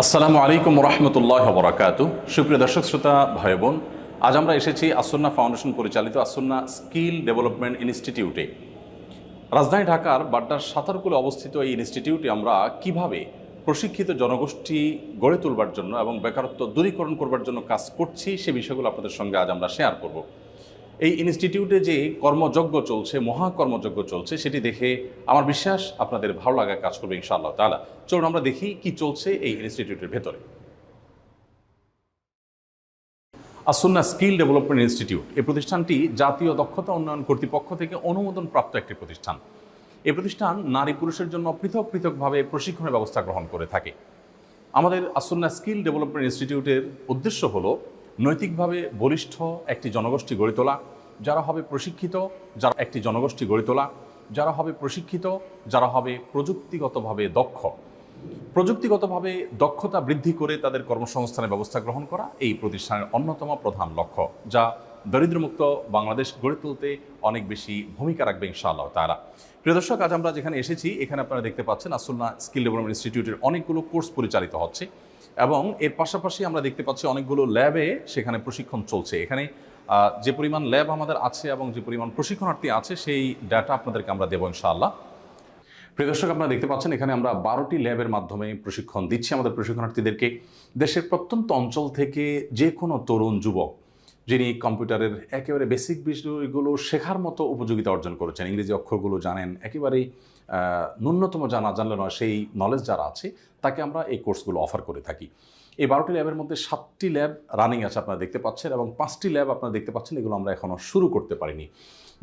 আসসালামু আলাইকুম রহমতুল্লাহ বরাকাত সুপ্রিয় দর্শক, শ্রোতা ভাই বোন আজ আমরা এসেছি আসন্না ফাউন্ডেশন পরিচালিত আসন্না স্কিল ডেভেলপমেন্ট ইনস্টিটিউটে। রাজধানী ঢাকার বাড্ডার সাঁতারকুলে অবস্থিত এই ইনস্টিটিউটে আমরা কীভাবে প্রশিক্ষিত জনগোষ্ঠী গড়ে তুলবার জন্য এবং বেকারত্ব দূরীকরণ করবার জন্য কাজ করছি সে বিষয়গুলো আপনাদের সঙ্গে আজ আমরা শেয়ার করব। এই ইনস্টিটিউটে যে কর্মযজ্ঞ চলছে, মহাকর্মযজ্ঞ চলছে, সেটি দেখে আমার বিশ্বাস আপনাদের ভালো লাগা কাজ করবে ইনশাআল্লাহ তালা চলুন আমরা দেখি কি চলছে এই ইনস্টিটিউটের ভেতরে। আসন্না স্কিল ডেভেলপমেন্ট ইনস্টিটিউট এই প্রতিষ্ঠানটি জাতীয় দক্ষতা উন্নয়ন কর্তৃপক্ষ থেকে অনুমোদন প্রাপ্ত একটি প্রতিষ্ঠান। এই প্রতিষ্ঠান নারী পুরুষের জন্য পৃথক পৃথকভাবে প্রশিক্ষণের ব্যবস্থা গ্রহণ করে থাকে। আমাদের আসন্না স্কিল ডেভেলপমেন্ট ইনস্টিটিউটের উদ্দেশ্য হলো নৈতিকভাবে বলিষ্ঠ একটি জনগোষ্ঠী গড়ে তোলা, যারা হবে প্রশিক্ষিত, যারা একটি জনগোষ্ঠী গড়ে তোলা, যারা হবে প্রশিক্ষিত, যারা হবে প্রযুক্তিগতভাবে দক্ষ। প্রযুক্তিগতভাবে দক্ষতা বৃদ্ধি করে তাদের কর্মসংস্থানের ব্যবস্থা গ্রহণ করা এই প্রতিষ্ঠানের অন্যতম প্রধান লক্ষ্য, যা দরিদ্রমুক্ত বাংলাদেশ গড়ে তুলতে অনেক বেশি ভূমিকা রাখবে ইনশাআল্লাহ তারা প্রিয় দর্শক, আজ আমরা যেখানে এসেছি, এখানে আপনারা দেখতে পাচ্ছেন আসুল্লাহ স্কিল ডেভেলপমেন্ট ইনস্টিটিউটের অনেকগুলো কোর্স পরিচালিত হচ্ছে। এবং এর পাশাপাশি আমরা দেখতে পাচ্ছি অনেকগুলো ল্যাবে সেখানে প্রশিক্ষণ চলছে। এখানে যে পরিমাণ ল্যাব আমাদের আছে এবং যে পরিমাণ প্রশিক্ষণার্থী আছে, সেই ডাটা আপনাদেরকে আমরা দেবো ইনশাআল্লাহ। প্রিয় দর্শক, আপনারা দেখতে পাচ্ছেন এখানে আমরা বারোটি ল্যাবের মাধ্যমে প্রশিক্ষণ দিচ্ছি আমাদের প্রশিক্ষণার্থীদেরকে। দেশের প্রত্যন্ত অঞ্চল থেকে যে কোনো তরুণ, যুবক যিনি কম্পিউটারের একেবারে বেসিক বিষয়গুলো শেখার মতো উপযোগিতা অর্জন করেছেন। ইংরেজি অক্ষরগুলো জানেন, একেবারেই ন্যূনতম জানা জানলে নয়, সেই নলেজ যারা আছে, তাকে আমরা এই কোর্সগুলো অফার করে থাকি। এই বারোটি ল্যাবের মধ্যে সাতটি ল্যাব রানিং আছে আপনারা দেখতে পাচ্ছেন এবং পাঁচটি ল্যাব আপনারা দেখতে পাচ্ছেন, এগুলো আমরা এখনও শুরু করতে পারিনি।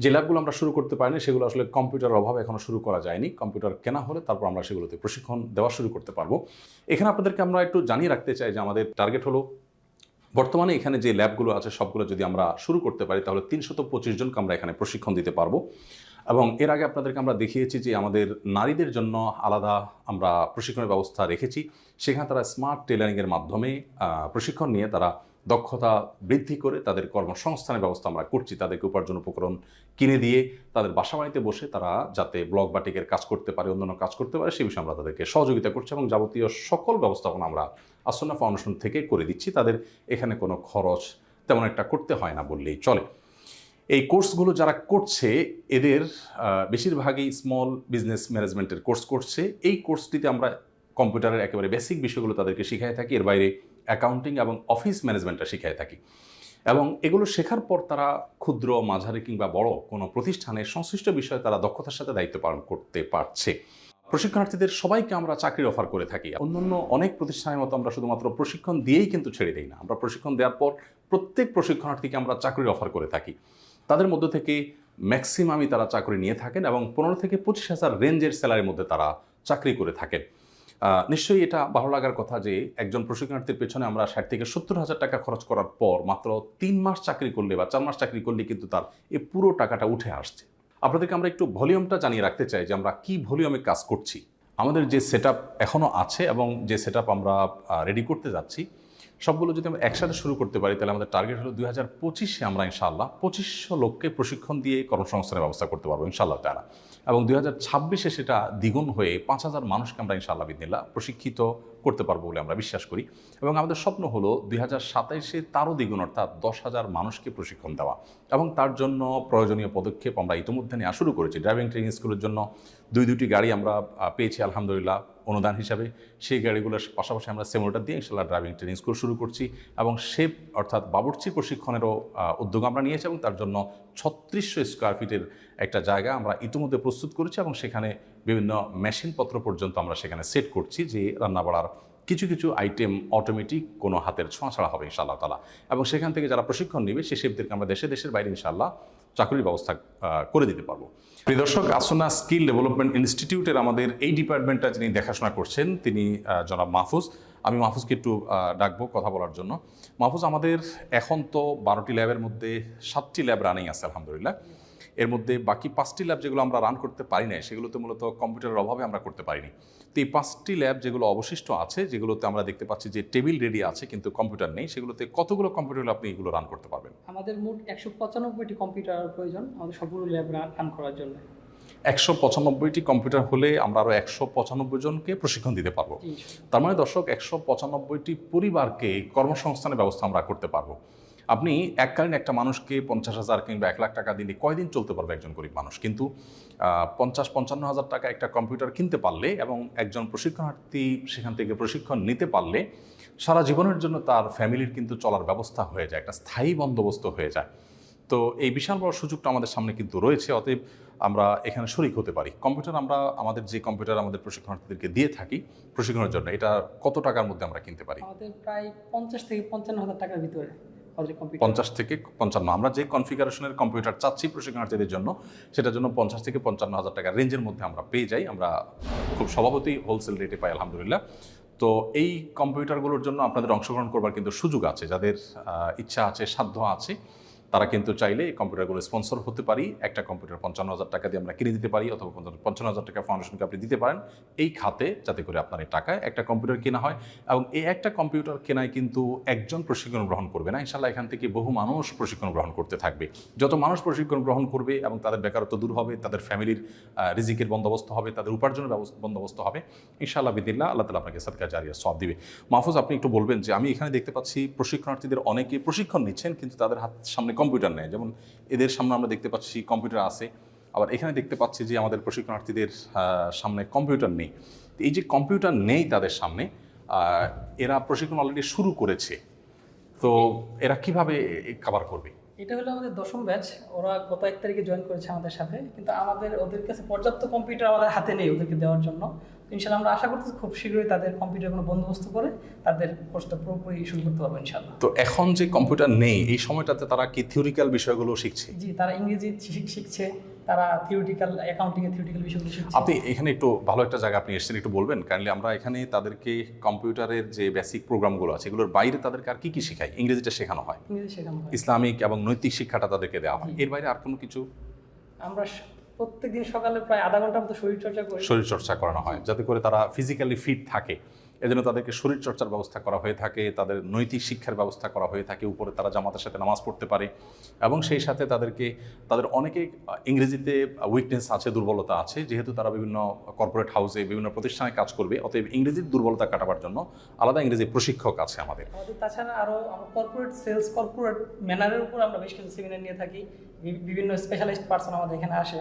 যে ল্যাবগুলো আমরা শুরু করতে পারিনি, সেগুলো আসলে কম্পিউটারের অভাবে এখনও শুরু করা যায়নি। কম্পিউটার কেনা হলে তারপর আমরা সেগুলোতে প্রশিক্ষণ দেওয়া শুরু করতে পারব। এখানে আপনাদেরকে আমরা একটু জানিয়ে রাখতে চাই যে আমাদের টার্গেট হলো বর্তমানে এখানে যে ল্যাবগুলো আছে, সবগুলো যদি আমরা শুরু করতে পারি, তাহলে তিনশত পঁচিশ জনকে আমরা এখানে প্রশিক্ষণ দিতে পারব। এবং এর আগে আপনাদেরকে আমরা দেখিয়েছি যে আমাদের নারীদের জন্য আলাদা আমরা প্রশিক্ষণের ব্যবস্থা রেখেছি। সেখানে তারা স্মার্ট টেলারিংয়ের মাধ্যমে প্রশিক্ষণ নিয়ে তারা দক্ষতা বৃদ্ধি করে তাদের কর্মসংস্থানের ব্যবস্থা আমরা করছি, তাদেরকে উপার্জন উপকরণ কিনে দিয়ে তাদের বাসা বাড়িতে বসে তারা যাতে ব্লক বাটিকের কাজ করতে পারে, অন্যান্য কাজ করতে পারে, সে বিষয়ে আমরা তাদেরকে সহযোগিতা করছি এবং যাবতীয় সকল ব্যবস্থাপনা আমরা আসন্না ফাউন্ডেশন থেকে করে দিচ্ছি। তাদের এখানে কোনো খরচ তেমন একটা করতে হয় না বললেই চলে। এই কোর্সগুলো যারা করছে, এদের বেশিরভাগই স্মল বিজনেস ম্যানেজমেন্টের কোর্স করছে। এই কোর্সটিতে আমরা কম্পিউটারের একেবারে বেসিক বিষয়গুলো তাদেরকে শিখাই থাকি। এর বাইরে অ্যাকাউন্টিং এবং অফিস ম্যানেজমেন্টটা শিখাই থাকি। এবং এগুলো শেখার পর তারা ক্ষুদ্র, মাঝারি কিংবা বড় কোনো প্রতিষ্ঠানের সংশ্লিষ্ট বিষয়ে তারা দক্ষতার সাথে দায়িত্ব পালন করতে পারছে। প্রশিক্ষণার্থীদের সবাইকে আমরা চাকরির অফার করে থাকি। অন্যান্য অনেক প্রতিষ্ঠানের মতো আমরা শুধুমাত্র প্রশিক্ষণ দিয়েই কিন্তু ছেড়ে দিই না। আমরা প্রশিক্ষণ দেওয়ার পর প্রত্যেক প্রশিক্ষণার্থীকে আমরা চাকরির অফার করে থাকি। তাদের মধ্য থেকে ম্যাক্সিমামই তারা চাকরি নিয়ে থাকেন এবং পনেরো থেকে পঁচিশ হাজার রেঞ্জের স্যালারির মধ্যে তারা চাকরি করে থাকেন। নিশ্চয়ই এটা ভালো লাগার কথা যে একজন প্রশিক্ষণার্থীর পেছনে আমরা ষাট থেকে সত্তর হাজার টাকা খরচ করার পর মাত্র তিন মাস চাকরি করলে বা চার মাস চাকরি করলে কিন্তু তার এই পুরো টাকাটা উঠে আসছে। আপনাদেরকে আমরা একটু ভলিউমটা জানিয়ে রাখতে চাই যে আমরা কি ভলিউমে কাজ করছি। আমাদের যে সেট এখনও আছে এবং যে সেট আমরা রেডি করতে যাচ্ছি, সবগুলো যদি আমরা একসাথে শুরু করতে পারি, তাহলে আমাদের টার্গেট হলো দুই হাজার পঁচিশে আমরা ইনশাআল্লাহ পঁচিশশো লোককে প্রশিক্ষণ দিয়ে কর্মসংস্থানের ব্যবস্থা করতে পারব ইনশাআল্লাহ তারা এবং দুই হাজার ছাব্বিশে সেটা দ্বিগুণ হয়ে পাঁচ হাজার মানুষকে আমরা ইনশাআল্লাহ বিদিল্লা প্রশিক্ষিত করতে পারব বলে আমরা বিশ্বাস করি। এবং আমাদের স্বপ্ন হলো দুই হাজার সাতাইশে তারও দ্বিগুণ অর্থাৎ দশ হাজার মানুষকে প্রশিক্ষণ দেওয়া। এবং তার জন্য প্রয়োজনীয় পদক্ষেপ আমরা ইতিমধ্যে নেওয়া শুরু করেছি। ড্রাইভিং ট্রেনিং স্কুলের জন্য দুই দুটি গাড়ি আমরা পেয়েছি আলহামদুলিল্লাহ অনুদান হিসাবে। সেই গাড়িগুলোর পাশাপাশি আমরা সেমোটার দিয়ে ইনশাল্লাহ ড্রাইভিং ট্রেনিং স্কুল শুরু করছি এবং শেপ অর্থাৎ বাবুর্চি প্রশিক্ষণেরও উদ্যোগ আমরা নিয়েছি এবং তার জন্য ছত্রিশশো স্কোয়ার ফিটের একটা জায়গা আমরা ইতিমধ্যে প্রস্তুত করেছি এবং সেখানে বিভিন্ন মেশিনপত্র পর্যন্ত আমরা সেখানে সেট করছি যে রান্না বাড়ার কিছু কিছু আইটেম অটোমেটিক কোনো হাতের ছোঁয়া ছাড়া হবে ইনশাআল্লাহ তালা এবং সেখান থেকে যারা প্রশিক্ষণ নেবে, সে শেফদেরকে আমরা দেশে দেশের বাইরে ইনশাআল্লাহ চাকরির ব্যবস্থা করে দিতে পারব। প্রিয় দর্শক, আসনা স্কিল ডেভেলপমেন্ট ইনস্টিটিউটের আমাদের এই ডিপার্টমেন্টটা যিনি দেখাশোনা করছেন, তিনি জনাব মাহফুজ। আমি মাহফুজকে একটু ডাকবো কথা বলার জন্য। মাহফুজ, আমাদের এখন তো বারোটি ল্যাবের মধ্যে সাতটি ল্যাব রানিং আছে, আলহামদুলিল্লাহ। এর মধ্যে বাকি পাঁচটি ল্যাব যেগুলো আমরা রান করতে পারি না সেগুলোতে মূলত কম্পিউটারের অভাবে আমরা করতে পারিনি। তো এই পাঁচটি ল্যাব যেগুলো অবশিষ্ট আছে যেগুলোতে আমরা দেখতে পাচ্ছি যে টেবিল রেডি আছে কিন্তু কম্পিউটার নেই সেগুলোতে কতগুলো কম্পিউটার আপনি এগুলো রান করতে পারবেন? আমাদের মোট একশো পঁচানব্বইটি কম্পিউটার প্রয়োজন আমাদের সবগুলো ল্যাব রান করার জন্য। একশো পঁচানব্বইটি কম্পিউটার হলে আমরা আরও একশো পঁচানব্বই জনকে প্রশিক্ষণ দিতে পারব। তার মানে দর্শক একশো পঁচানব্বইটি পরিবারকে কর্মসংস্থানের ব্যবস্থা আমরা করতে পারব। আপনি এককালীন একটা মানুষকে পঞ্চাশ হাজার কিংবা এক লাখ টাকা দিলে কয়দিন চলতে পারবে একজন গরিব মানুষ? কিন্তু পঞ্চাশ, পঞ্চান্ন হাজার টাকা একটা কম্পিউটার কিনতে পারলে এবং একজন প্রশিক্ষণার্থী সেখান থেকে প্রশিক্ষণ নিতে পারলে সারা জীবনের জন্য তার ফ্যামিলির কিন্তু চলার ব্যবস্থা হয়ে যায়, একটা স্থায়ী বন্দোবস্ত হয়ে যায়। তো এই বিশাল বড় সুযোগটা আমাদের সামনে কিন্তু রয়েছে, অতএব আমরা এখানে শরিক হতে পারি। কম্পিউটার আমরা, আমাদের যে কম্পিউটার আমাদের প্রশিক্ষণার্থীদেরকে দিয়ে থাকি প্রশিক্ষণের জন্য, এটা কত টাকার মধ্যে আমরা কিনতে পারি? আমাদের প্রায় পঞ্চাশ থেকে পঞ্চান্ন হাজার টাকার ভিতরে। পঞ্চাশ থেকে পঞ্চান্ন। আমরা যে কনফিগারেশনের কম্পিউটার চাচ্ছি প্রশিক্ষণার্থীদের জন্য, সেটার জন্য পঞ্চাশ থেকে পঞ্চান্ন হাজার টাকার রেঞ্জের মধ্যে আমরা পেয়ে যাই। আমরা খুব স্বভাবতই হোলসেল রেটে পাই, আলহামদুলিল্লাহ। তো এই কম্পিউটারগুলোর জন্য আপনাদের অংশগ্রহণ করবার কিন্তু সুযোগ আছে। যাদের ইচ্ছা আছে, সাধ্য আছে তারা কিন্তু চাইলে এই কম্পিউটারগুলো স্পন্সর হতে পারি। একটা কম্পিউটার পঞ্চান্ন হাজার টাকা দিয়ে আমরা কিনে দিতে পারি অথবা পঞ্চান্ন- হাজার টাকা ফাউন্ডেশনকে আপনি দিতে পারেন। এই খাতে যাতে করে আপনার এই টাকায় একটা কম্পিউটার কেনা হয় এবং এই একটা কম্পিউটার কেনায় কিন্তু একজন প্রশিক্ষণ গ্রহণ করবে না। ইনশাল্লাহ এখান থেকে বহু মানুষ প্রশিক্ষণ গ্রহণ করতে থাকবে। যত মানুষ প্রশিক্ষণ গ্রহণ করবে এবং তাদের বেকারত্ব দূর হবে, তাদের ফ্যামিলির রিজিকের বন্দোবস্ত হবে, তাদের উপার্জনের ব্যবস্থা বন্দোবস্ত হবে। ইনশাআল্লাহ বিদিল্লা আল্লাহ তালা আপনাকে সাদকা জারিয়া সব দিবে। মাহফুজ, আপনি একটু বলবেন যে আমি এখানে দেখতে পাচ্ছি প্রশিক্ষণার্থীদের অনেকে প্রশিক্ষণ নিচ্ছেন কিন্তু তাদের হাত সামনে কম্পিউটার নেই যেমন এদের সামনে আমরা দেখতে পাচ্ছি কম্পিউটার আছে, আবার এখানে দেখতে পাচ্ছি যে আমাদের প্রশিক্ষণার্থীদের সামনে কম্পিউটার নেই। এই যে কম্পিউটার নেই তাদের সামনে এরা প্রশিক্ষণ অলরেডি শুরু করেছে। তো এরা কীভাবে কাভার করবে? এটা হলো আমাদের দশম ব্যাচ ওরা গত এক তারিখে জয়েন করেছে আমাদের সাথে। কিন্তু আমাদের, ওদের কাছে পর্যাপ্ত কম্পিউটার আমাদের হাতে নেই ওদেরকে দেওয়ার জন্য। ইনশাল্লাহ আমরা আশা করতেছি খুব শীঘ্রই তাদের কম্পিউটার কোনো বন্দোবস্ত করে তাদের কোর্সটা পুরোপুরি শুরু করতে পারব ইনশাল্লাহ। তো এখন যে কম্পিউটার নেই এই সময়টাতে তারা কি থিওরিক্যাল বিষয়গুলো শিখছে? জি তারা ইংরেজি শিখছে তারা থিওরিটিক্যাল অ্যাকাউন্টিং এর থিওরিটিক্যাল বিষয়গুলো শিখছে। আপনি এখানে একটু ভালো একটা জায়গা আপনি এসেছেন একটু বলবেন? কাইন্ডলি আমরা এখানে তাদেরকে কম্পিউটারের যে বেসিক প্রোগ্রামগুলো আছে এগুলোর বাইরে তাদেরকে আর কি কি শেখায়? ইংরেজিটা শেখানো হয়। ইংরেজি শেখানো হয়। ইসলামিক এবং নৈতিক শিক্ষাটা তাদেরকে দেওয়া হয়। এর বাইরে আর কোনো কিছু? আমরা প্রত্যেক দিন সকালে প্রায় আধা ঘণ্টার মতো শরীর চর্চা করি। শরীর চর্চা করানো হয় যাতে করে তারা ফিজিক্যালি ফিট থাকে। এজন্য তাদেরকে শরীর চর্চার ব্যবস্থা করা হয়ে থাকে তাদের নৈতিক শিক্ষার ব্যবস্থা করা হয়ে থাকে উপরে তারা জামাতের সাথে নামাজ পড়তে পারে। এবং সেই সাথে তাদেরকে তাদের অনেকে ইংরেজিতে উইকনেস আছে দুর্বলতা আছে যেহেতু তারা বিভিন্ন কর্পোরেট হাউসে বিভিন্ন প্রতিষ্ঠানে কাজ করবে অতএব ইংরেজির দুর্বলতা কাটাবার জন্য আলাদা ইংরেজি প্রশিক্ষক আছে আমাদের। তাছাড়া আরও কর্পোরেট সেলস কর্পোরেট ম্যানারের উপর আমরা বেশ কিছু সেমিনার নিয়ে থাকি। বিভিন্ন স্পেশালিস্ট পার্সন আমাদের এখানে আসে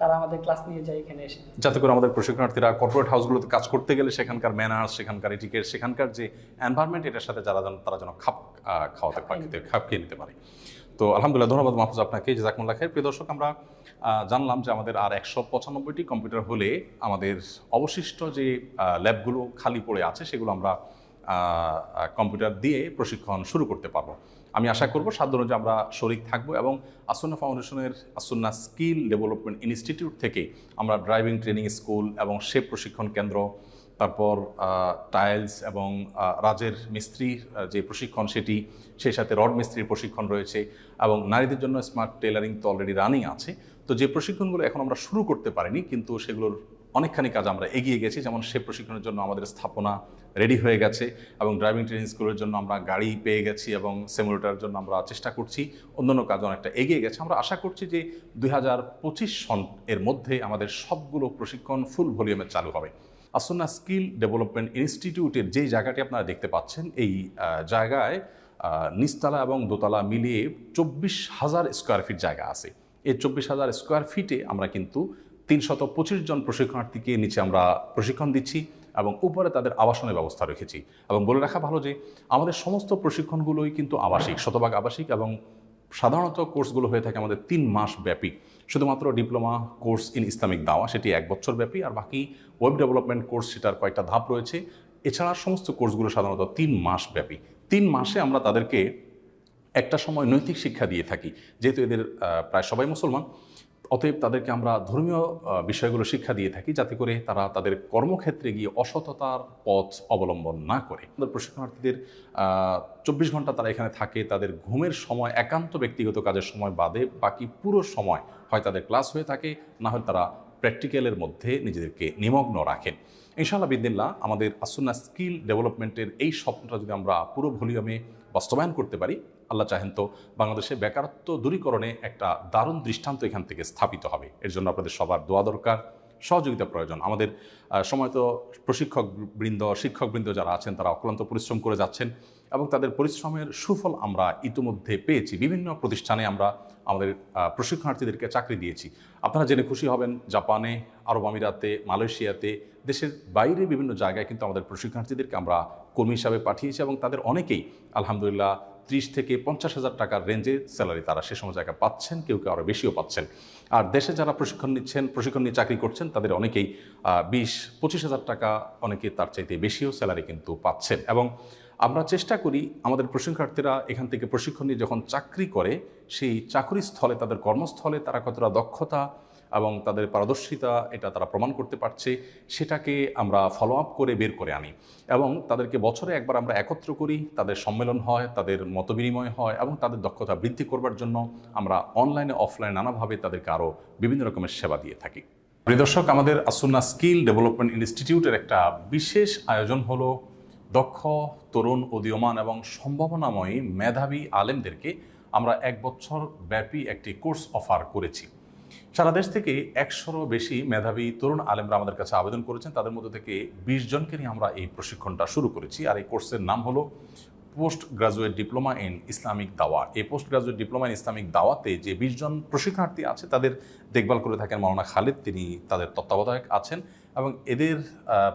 তারা আমাদের ক্লাস নিয়ে যায় এখানে এসে। যাতে করে আমাদের প্রশিক্ষণার্থীরা কর্পোরেট হাউসগুলোতে কাজ করতে গেলে সেখানকার ম্যানার্স সেখানকার এটিকেট সেখানকার যে এনভায়রনমেন্ট এটার সাথে যারা যেন তারা যেন খাপ খাওয়াতে পারে খাপ খেয়ে নিতে পারে। তো আলহামদুলিল্লাহ ধন্যবাদ মাহফুজ আপনাকে জাজাকুল্লাহ খাই প্রিয় দর্শক আমরা জানলাম যে আমাদের আর একশো পঁচানব্বইটি কম্পিউটার হলে আমাদের অবশিষ্ট যে ল্যাবগুলো খালি পড়ে আছে সেগুলো আমরা কম্পিউটার দিয়ে প্রশিক্ষণ শুরু করতে পারব। আমি আশা করব সাধ্য অনুযায়ী আমরা শরিক থাকব এবং আসন্না ফাউন্ডেশনের আসন্না স্কিল ডেভেলপমেন্ট ইনস্টিটিউট থেকে আমরা ড্রাইভিং ট্রেনিং স্কুল এবং শেপ প্রশিক্ষণ কেন্দ্র তারপর টাইলস এবং রাজের মিস্ত্রির আহ, যে প্রশিক্ষণ সেটি সেই সাথে রড মিস্ত্রির প্রশিক্ষণ রয়েছে এবং নারীদের জন্য স্মার্ট টেলারিং তো অলরেডি রানিং আছে। তো যে প্রশিক্ষণগুলো এখন আমরা শুরু করতে পারিনি কিন্তু সেগুলোর অনেকখানি কাজ আমরা এগিয়ে গেছি, যেমন সে প্রশিক্ষণের জন্য আমাদের স্থাপনা রেডি হয়ে গেছে এবং ড্রাইভিং ট্রেনিং স্কুলের জন্য আমরা গাড়ি পেয়ে গেছি এবং সেমুলেটার জন্য আমরা চেষ্টা করছি, অন্যান্য কাজ অনেকটা এগিয়ে গেছে। আমরা আশা করছি যে দুই হাজার পঁচিশ সন এর মধ্যে আমাদের সবগুলো প্রশিক্ষণ ফুল ভলিউমে চালু হবে। আসন্না স্কিল ডেভেলপমেন্ট ইনস্টিটিউটের যেই জায়গাটি আপনারা দেখতে পাচ্ছেন, এই জায়গায় নিচতলা এবং দোতলা মিলিয়ে চব্বিশ হাজার স্কোয়ার ফিট জায়গা আছে। এই চব্বিশ হাজার স্কোয়ার ফিটে আমরা কিন্তু তিনশত পঁচিশ জন প্রশিক্ষণার্থীকে নিচে আমরা প্রশিক্ষণ দিচ্ছি এবং উপরে তাদের আবাসনের ব্যবস্থা রেখেছি। এবং বলে রাখা ভালো যে, আমাদের সমস্ত প্রশিক্ষণগুলোই কিন্তু আবাসিক, শতভাগ আবাসিক এবং সাধারণত কোর্সগুলো হয়ে থাকে আমাদের তিন মাস ব্যাপী। শুধুমাত্র ডিপ্লোমা কোর্স ইন ইসলামিক দাওয়া, সেটি এক বছর ব্যাপী, আর বাকি ওয়েব ডেভেলপমেন্ট কোর্স সেটার কয়েকটা ধাপ রয়েছে। এছাড়া সমস্ত কোর্সগুলো সাধারণত তিন মাস ব্যাপী। তিন মাসে আমরা তাদেরকে একটা সময় নৈতিক শিক্ষা দিয়ে থাকি। যেহেতু এদের প্রায় সবাই মুসলমান অতএব তাদেরকে আমরা ধর্মীয় বিষয়গুলো শিক্ষা দিয়ে থাকি যাতে করে তারা তাদের কর্মক্ষেত্রে গিয়ে অসততার পথ অবলম্বন না করে। আমাদের প্রশিক্ষণার্থীদের চব্বিশ ঘণ্টা তারা এখানে থাকে, তাদের ঘুমের সময় একান্ত ব্যক্তিগত কাজের সময় বাদে বাকি পুরো সময় হয় তাদের ক্লাস হয়ে থাকে, না হয় তারা প্র্যাকটিক্যালের মধ্যে নিজেদেরকে নিমগ্ন রাখেন। ইনশাআল্লাহ বিদিল্লা আমাদের আসুন্না স্কিল ডেভেলপমেন্টের এই স্বপ্নটা যদি আমরা পুরো ভলিউমে বাস্তবায়ন করতে পারি আল্লাহ চাহেন তো বাংলাদেশে বেকারত্ব দূরীকরণে একটা দারুণ দৃষ্টান্ত এখান থেকে স্থাপিত হবে। এর জন্য আপনাদের সবার দোয়া দরকার, সহযোগিতা প্রয়োজন। আমাদের সময়ত প্রশিক্ষক বৃন্দ, শিক্ষকবৃন্দ যারা আছেন তারা অক্লান্ত পরিশ্রম করে যাচ্ছেন এবং তাদের পরিশ্রমের সুফল আমরা ইতিমধ্যে পেয়েছি। বিভিন্ন প্রতিষ্ঠানে আমরা আমাদের প্রশিক্ষণার্থীদেরকে চাকরি দিয়েছি। আপনারা জেনে খুশি হবেন, জাপানে, আরব আমিরাতে, মালয়েশিয়াতে, দেশের বাইরে বিভিন্ন জায়গায় কিন্তু আমাদের প্রশিক্ষণার্থীদেরকে আমরা কর্মী হিসাবে পাঠিয়েছি এবং তাদের অনেকেই আলহামদুলিল্লাহ ত্রিশ থেকে পঞ্চাশ হাজার টাকার রেঞ্জে স্যালারি তারা সে সময় জায়গায় পাচ্ছেন, কেউ কেউ আরও বেশিও পাচ্ছেন। আর দেশে যারা প্রশিক্ষণ নিচ্ছেন, প্রশিক্ষণ নিয়ে চাকরি করছেন, তাদের অনেকেই বিশ, পঁচিশ হাজার টাকা অনেকে তার চাইতে বেশিও স্যালারি কিন্তু পাচ্ছেন। এবং আমরা চেষ্টা করি, আমাদের প্রশিক্ষণার্থীরা এখান থেকে প্রশিক্ষণ নিয়ে যখন চাকরি করে, সেই চাকরি স্থলে তাদের কর্মস্থলে তারা কতটা দক্ষতা এবং তাদের পারদর্শিতা এটা তারা প্রমাণ করতে পারছে, সেটাকে আমরা ফলো আপ করে বের করে আনি। এবং তাদেরকে বছরে একবার আমরা একত্র করি, তাদের সম্মেলন হয়, তাদের মতবিনিময় হয় এবং তাদের দক্ষতা বৃদ্ধি করবার জন্য আমরা অনলাইনে অফলাইনে নানাভাবে তাদেরকে আরও বিভিন্ন রকমের সেবা দিয়ে থাকি। দর্শক, আমাদের আসুন্না স্কিল ডেভেলপমেন্ট ইনস্টিটিউটের একটা বিশেষ আয়োজন হলো দক্ষ, তরুণ, উদীয়মান এবং সম্ভাবনাময়ী মেধাবী আলেমদেরকে আমরা এক বছর ব্যাপী একটি কোর্স অফার করেছি। সারা দেশ থেকে একশোরও বেশি মেধাবী তরুণ আলেমরা আমাদের কাছে আবেদন করেছেন। তাদের মধ্যে থেকে বিশ জনকে নিয়ে আমরা এই প্রশিক্ষণটা শুরু করেছি। আর এই কোর্সের নাম হলো post graduate diploma in Islamic দাওয়া। এই post graduate diploma in Islamic দাওয়াতে যে বিশ জন প্রশিক্ষণার্থী আছে, তাদের দেখভাল করে থাকেন মাওলানা খালিদ। তিনি তাদের তত্ত্বাবধায়ক আছেন এবং এদের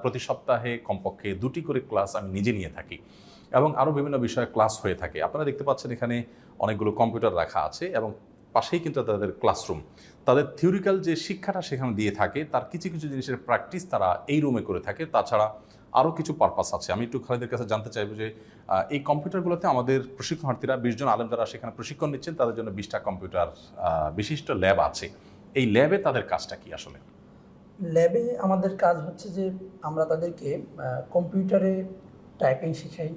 প্রতি সপ্তাহে কমপক্ষে দুটি করে ক্লাস আমি নিজে নিয়ে থাকি এবং আরও বিভিন্ন বিষয়ে ক্লাস হয়ে থাকে। আপনারা দেখতে পাচ্ছেন এখানে অনেকগুলো কম্পিউটার রাখা আছে এবং পাশেই কিন্তু তাদের ক্লাসরুম তাদের থিওরিক্যাল যে শিক্ষাটা সেখানে দিয়ে থাকে, তার কিছু কিছু জিনিসের প্র্যাকটিস তারা এই রুমে করে থাকে। তাছাড়া আরও কিছু পারপাস আছে। আমি একটু খালিদের কাছে জানতে চাইব যে এই কম্পিউটারগুলোতে আমাদের প্রশিক্ষণার্থীরা, বিশ জন আলেম যারা সেখানে প্রশিক্ষণ নিচ্ছেন, তাদের জন্য বিশটা কম্পিউটার বিশিষ্ট ল্যাব আছে। এই ল্যাবে তাদের কাজটা কি আসলে? ল্যাবে আমাদের কাজ হচ্ছে যে, আমরা তাদেরকে কম্পিউটারে টাইপিং শেখাই।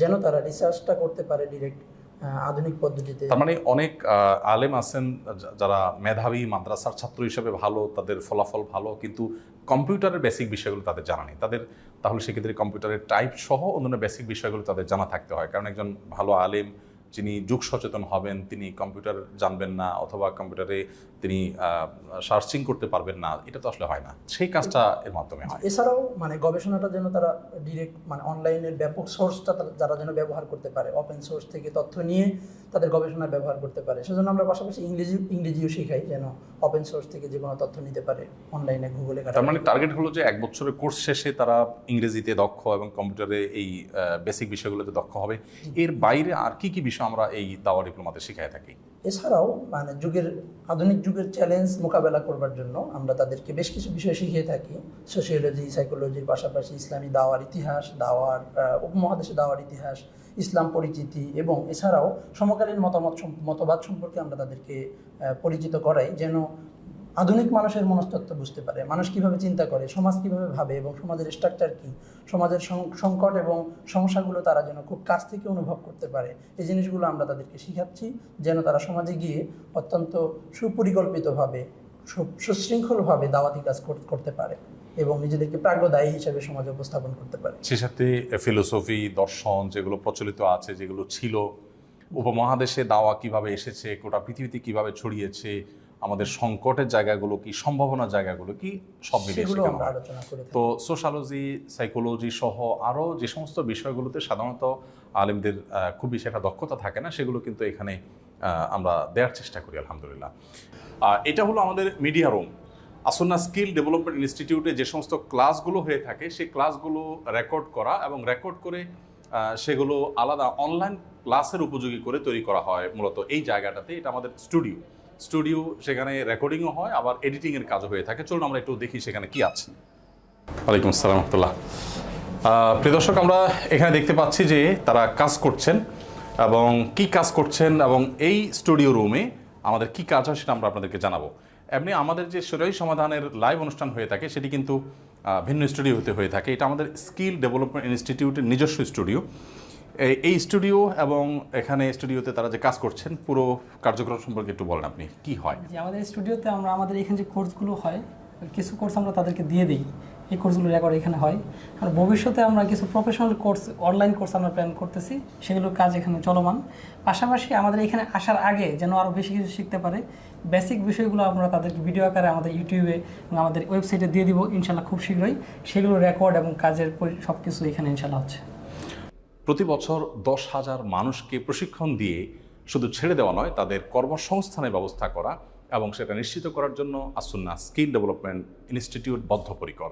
যেন তারা রিসার্চটা করতে পারে ডিরেক্ট আধুনিক পদ্ধতিতে। তার মানে অনেক আলেম আছেন যারা মেধাবী, মাদ্রাসার ছাত্র হিসেবে ভালো, তাদের ফলাফল ভালো, কিন্তু কম্পিউটারের বেসিক বিষয়গুলো তাদের জানা নেই। তাদের, তাহলে সেক্ষেত্রে কম্পিউটারের টাইপ সহ অন্যান্য বেসিক বিষয়গুলো তাদের জানা থাকতে হয়। কারণ একজন ভালো আলেম যিনি যুগ সচেতন হবেন তিনি কম্পিউটার জানবেন না অথবা কম্পিউটারে তিনি সার্চিং করতে পারবেন না এটা তো আসলে হয় না। সেই কাজটা এর মাধ্যমে হয়। এছাড়াও মানে গবেষণাটা যেন তারা ডিরেক্ট মানে অনলাইনের ব্যাপক সোর্সটা যারা যেন ব্যবহার করতে পারে ওপেন সোর্স থেকে তথ্য নিয়ে তাদের গবেষণা ব্যবহার করতে পারে। সেজন্য আমরা পাশাপাশি ইংরেজি ইংরেজিও শেখাই যেন ওপেন সোর্স থেকে যে কোনো তথ্য নিতে পারে অনলাইনে গুগলে তার মানে টার্গেট হলো যে এক বছরের কোর্স শেষে তারা ইংরেজিতে দক্ষ এবং কম্পিউটারে এই বেসিক বিষয়গুলোতে দক্ষ হবে। এর বাইরে আর কি কি বিষয় আমরা এই দাওয়া ডিপ্লোমাতে শিখাই থাকি। এছাড়াও মানে যুগের, আধুনিক যুগের চ্যালেঞ্জ মোকাবেলা করবার জন্য আমরা তাদেরকে বেশ কিছু বিষয় শিখিয়ে থাকি। সোশিওলজি সাইকোলজির পাশাপাশি ইসলামী দাওয়ার ইতিহাস, দাওয়ার উপমহাদেশে দাওয়ার ইতিহাস, ইসলাম পরিচিতি এবং এছাড়াও সমকালীন মতামত মতবাদ সম্পর্কে আমরা তাদেরকে পরিচিত করাই যেন আধুনিক মানুষের মনস্তত্ত্ব বুঝতে পারে। মানুষ কীভাবে চিন্তা করে, সমাজ কীভাবে ভাবে এবং সমাজের স্ট্রাকচার কি, সমাজের সংকট এবং সমস্যাগুলো তারা যেন খুব কাছ থেকে অনুভব করতে পারে, এই জিনিসগুলো আমরা তাদেরকে শিখাচ্ছি, যেন তারা সমাজে গিয়ে অত্যন্ত সুপরিকল্পিতভাবে সুশৃঙ্খলভাবে দাওয়াতি কাজ করতে পারে এবং নিজেদেরকে প্রাজ্ঞদায়ী হিসেবে সমাজে উপস্থাপন করতে পারে। সে সাথে ফিলোসফি দর্শন যেগুলো প্রচলিত আছে, যেগুলো ছিল, উপমহাদেশে দাওয়া কীভাবে এসেছে, গোটা পৃথিবীতে কীভাবে ছড়িয়েছে আমাদের সংকটের জায়গাগুলো কি সম্ভাবনার জায়গাগুলো কি সব মিলিয়ে শেখানো হয়। তো সোশ্যালজি সাইকোলজি সহ আরও যে সমস্ত বিষয়গুলোতে সাধারণত আলেমদের খুব বেশি একটা দক্ষতা থাকে না সেগুলো কিন্তু এখানে আমরা দেওয়ার চেষ্টা করি আলহামদুলিল্লাহ। এটা হলো আমাদের মিডিয়া রুম আসন্না স্কিল ডেভেলপমেন্ট ইনস্টিটিউটে যে সমস্ত ক্লাসগুলো হয়ে থাকে সেই ক্লাসগুলো রেকর্ড করা এবং রেকর্ড করে সেগুলো আলাদা অনলাইন ক্লাসের উপযোগী করে তৈরি করা হয় মূলত এই জায়গাটাতে। এটা আমাদের স্টুডিও স্টুডিও, সেখানে রেকর্ডিংও হয়, আবার এডিটিংয়ের কাজও হয়ে থাকে। চলুন আমরা একটু দেখি সেখানে কি আছে। ওয়ালাইকুম আসসালাম রহমতুল্লাহ। প্রিয় দর্শক, আমরা এখানে দেখতে পাচ্ছি যে তারা কাজ করছেন এবং কি কাজ করছেন এবং এই স্টুডিও রুমে আমাদের কি কাজ হয় সেটা আমরা আপনাদেরকে জানাব। এমনি আমাদের যে শরীর সমাধানের লাইভ অনুষ্ঠান হয়ে থাকে, সেটি কিন্তু ভিন্ন স্টুডিওতে হয়ে থাকে। এটা আমাদের স্কিল ডেভেলপমেন্ট ইনস্টিটিউটের নিজস্ব স্টুডিও। এই- স্টুডিও এবং এখানে স্টুডিওতে তারা যে কাজ করছেন, পুরো কার্যক্রম সম্পর্কে একটু বলেন আপনি, কি হয়? যে আমাদের স্টুডিওতে আমরা, আমাদের এখানে যে কোর্সগুলো হয়, কিছু কোর্স আমরা তাদেরকে দিয়ে দিই। এই কোর্সগুলো রেকর্ড এখানে হয়। আর ভবিষ্যতে আমরা কিছু প্রফেশনাল কোর্স অনলাইন কোর্স আমরা প্ল্যান করতেছি। সেগুলোর কাজ এখানে চলমান। পাশাপাশি আমাদের এখানে আসার আগে যেন আরও বেশি কিছু শিখতে পারে বেসিক বিষয়গুলো আমরা তাদেরকে ভিডিও আকারে আমাদের ইউটিউবে আমাদের ওয়েবসাইটে দিয়ে দিব, ইনশাল্লাহ খুব শীঘ্রই। সেগুলো রেকর্ড এবং কাজের সব কিছু এখানে ইনশাল্লাহ হচ্ছে। প্রতি বছর দশ হাজার মানুষকে প্রশিক্ষণ দিয়ে শুধু ছেড়ে দেওয়া নয়, তাদের কর্মসংস্থানের ব্যবস্থা করা এবং সেটা নিশ্চিত করার জন্য আসুন্না স্কিল ডেভেলপমেন্ট ইনস্টিটিউট বদ্ধপরিকর।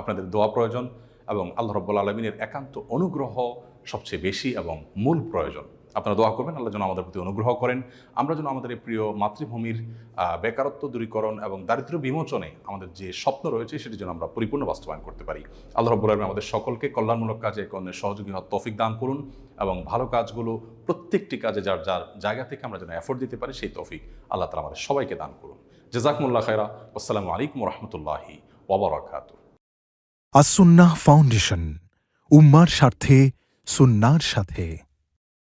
আপনাদের দোয়া প্রয়োজন এবং আল্লাহ রব্বুল আলমিনের একান্ত অনুগ্রহ সবচেয়ে বেশি এবং মূল প্রয়োজন। আপনারা দোয়া করবেন, আল্লাহ যেন আমাদের প্রতি অনুগ্রহ করেন। আমরা যেন আমাদের এই প্রিয় মাতৃভূমির বেকারত্ব দূরীকরণ এবং দারিদ্র্য বিমোচনে আমাদের যে স্বপ্ন রয়েছে, সেটি যেন আমরা পরিপূর্ণ বাস্তবায়ন করতে পারি। আল্লাহ রব্বুল আলমিন আমাদের সকলকে কল্যাণমূলক কাজে কর্ণের সহযোগী হওয়ার তৌফিক দান করুন এবং ভালো কাজগুলো প্রত্যেকটি কাজে যার যার জায়গা থেকে আমরা যেন এফোর্ট দিতে পারি, সেই তফিক আল্লাহ তালা আমাদের সবাইকে দান করুন। জেজাকমুল্লাহ খায়রা। আসসালামু আলাইকুম রহমতুল্লাহি ওবরাকাতু আসুন্নাহ ফাউন্ডেশন, উম্মার স্বার্থে, সুন্নার সাথে।